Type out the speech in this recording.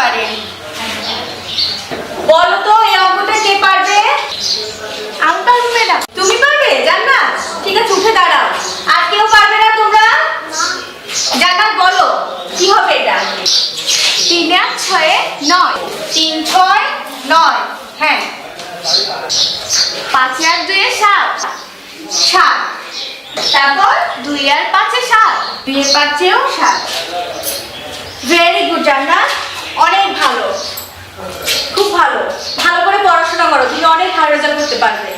পারেন বলো তো এই অঙ্কটা কে পারবে? আমি পারব ম্যাডাম। তুমি পারবে? জান্নাত ঠিক আছে উঠে দাঁড়াও। আর কেউ পারবে না তোমরা? জান্নাত বলো কি হবে এটা? তিন এক ছয়ে নয়। তিন ছয় নয় হ্যাঁ। পাঁচ আর দুয়ে সাত। সাত। তারপর? দুই আর পাঁচে সাত। বিয়ের পাচ্ছেও সাত। করতে পারবে